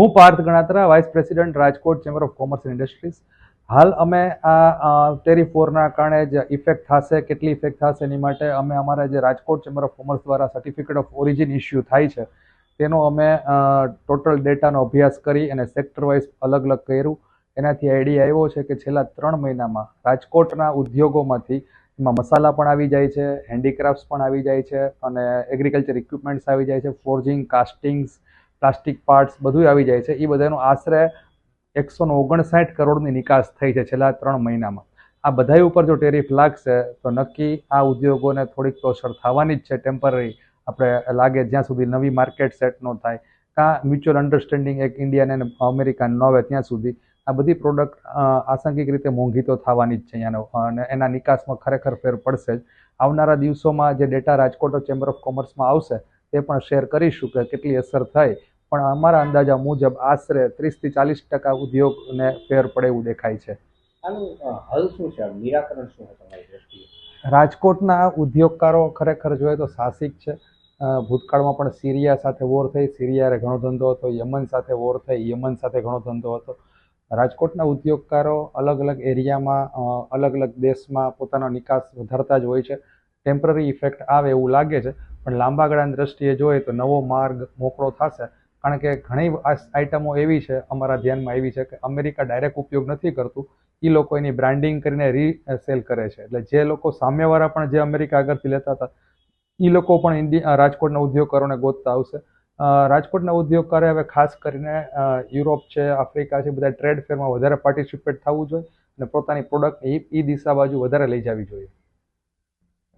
હું Parth Ganatra vice president Rajkot chamber of commerce and industries હાલ અમે આ ટેરિફ વોરના કારણે જે ઇફેક્ટ થશે, કેટલી ઇફેક્ટ થશે એની માટે અમે અમારા જે રાજકોટ ચેમ્બર ઓફ કોમર્સ દ્વારા સર્ટિફિકેટ ઓફ ઓરિજિન ઇસ્યુ થાય છે, તેનો અમે ટોટલ ડેટાનો અભ્યાસ કરી અને સેક્ટર વાઇઝ અલગ અલગ કર્યું. એનાથી આઈડિયા આવ્યો છે કે છેલ્લા ત્રણ મહિનામાં રાજકોટના ઉદ્યોગોમાંથી એમાં મસાલા પણ આવી જાય છે હેન્ડીક્રાફ્ટ્સ પણ આવી જાય છે અને એગ્રીકલ્ચર ઇક્વિપમેન્ટ્સ આવી જાય છે ફોર્જિંગ કાસ્ટિંગ્સ પ્લાસ્ટિક પાર્ટ્સ બધું આવી જાય છે. એ બધાનું આશરે એકસો ઓગણસાઠ કરોડની નિકાસ થઈ છે છેલ્લા ત્રણ મહિનામાં. આ બધાય ઉપર જો ટેરિફ લાગશે, તો નક્કી આ ઉદ્યોગોને થોડીક તો અસર થવાની જ છે. ટેમ્પરરી આપણે લાગે જ્યાં સુધી નવી માર્કેટ સેટ ન થાય. કાં મ્યુચ્યુઅલ અન્ડરસ્ટેન્ડિંગ એક ઇન્ડિયન અને અમેરિકન ન આવે ત્યાં સુધી આ બધી પ્રોડક્ટ આશંકિક રીતે મોંઘી તો થવાની જ છે અહીંયાનો અને એના નિકાસમાં ખરેખર ફેર પડશે જ. આવનારા દિવસોમાં જે ડેટા રાજકોટ ચેમ્બર ઓફ કોમર્સમાં આવશે, તે પણ શેર કરીશું કે કેટલી અસર થઈ પણ અમારા અંદાજા મુજબ આશરે ત્રીસથી ચાલીસ ટકા ઉદ્યોગને ફેર પડે એવું દેખાય છે. હલ શું છે? નિરાકરણ શું તમારી દ્રષ્ટિએ? રાજકોટના ઉદ્યોગકારો ખરેખર જોઈએ તો સાહસિક છે. ભૂતકાળમાં પણ સિરિયા સાથે વોર થઈ. સિરિયાએ ઘણો ધંધો હતો. યમન સાથે વોર થઈ. યમન સાથે ઘણો ધંધો હતો. રાજકોટના ઉદ્યોગકારો અલગ અલગ એરિયામાં અલગ અલગ દેશમાં પોતાનો નિકાસ વધારતા જ હોય છે. ટેમ્પરરી ઇફેક્ટ આવે એવું લાગે છે. પણ લાંબા ગાળાની દ્રષ્ટિએ જોઈએ તો નવો માર્ગ મોકળો થશે. કારણ કે ઘણી આઇટમો એવી છે અમારા ધ્યાનમાં એવી છે કે અમેરિકા ડાયરેક્ટ ઉપયોગ નથી કરતું. એ લોકો એની બ્રાન્ડિંગ કરીને રીસેલ કરે છે. એટલે જે લોકો સામેવાળા પણ જે અમેરિકા આગળથી લેતા હતા એ લોકો પણ ઇન્ડિયા રાજકોટના ઉદ્યોગકારોને ગોતતા આવશે. રાજકોટના ઉદ્યોગકારે હવે ખાસ કરીને યુરોપ છે, આફ્રિકા છે, બધા ટ્રેડ ફેરમાં વધારે પાર્ટિસિપેટ થવું જોઈએ અને પોતાની પ્રોડક્ટ એ દિશા બાજુ વધારે લઈ જવી જોઈએ.